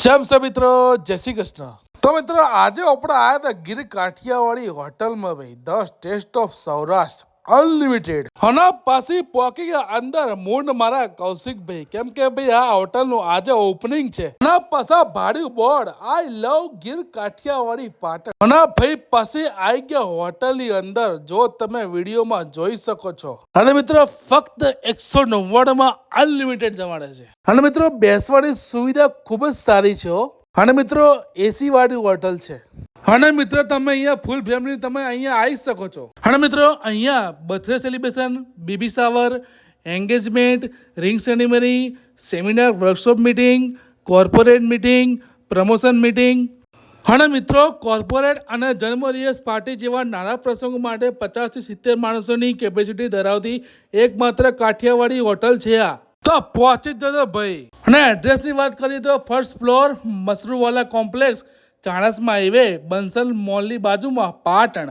જેમ છે મિત્રો, જય શ્રી કૃષ્ણ. તો મિત્રો, આજે આપણે આવ્યા હતા ગીર કાઠિયાવાડી હોટલમાં ભાઈ, the taste of Saurashtra. Unlimited અને પાછી પોકી અંદર મૂંડ મારા કૌશિકભાઈ કેમ કે ભાઈ આ હોટલનું આજે ઓપનિંગ છે. અને પાછા ભાડ્યું board. I love Gir Kathiyawadi Patan. અને ભાઈ પાસે આઈ ગયા હોટલની અંદર. જો તમે વિડીયોમાં જોઈ શકો છો. અને મિત્રો ફક્ત એકસો નવ્વાણુંમાં અનલિમિટેડ જમાડે છે. અને મિત્રો બેસવાની સુવિધા ખૂબ જ સારી છે અને મિત્રો એસી વાળી હોટલ છે. અને મિત્રો તમે અહીંયા ફૂલ ફેમિલી તમે અહીંયા આવી શકો છો. અને મિત્રો અહીંયા birthday celebration baby shower engagement ring ceremony seminar workshop meeting corporate meeting promotion meeting અને મિત્રો કોર્પોરેટ અને જન્મદિવસ પાર્ટી જેવા નાના પ્રસંગો માટે પચાસથી સિત્તેર માણસોની કેપેસિટી ધરાવતી એકમાત્ર કાઠિયાવાડી હોટલ છે આ. તો પહોંચી જ જજો ભાઈ. અને એડ્રેસની વાત કરીએ તો first floor Masruwala complex Chanasma highway Bansal મોલની બાજુમાં પાટણ.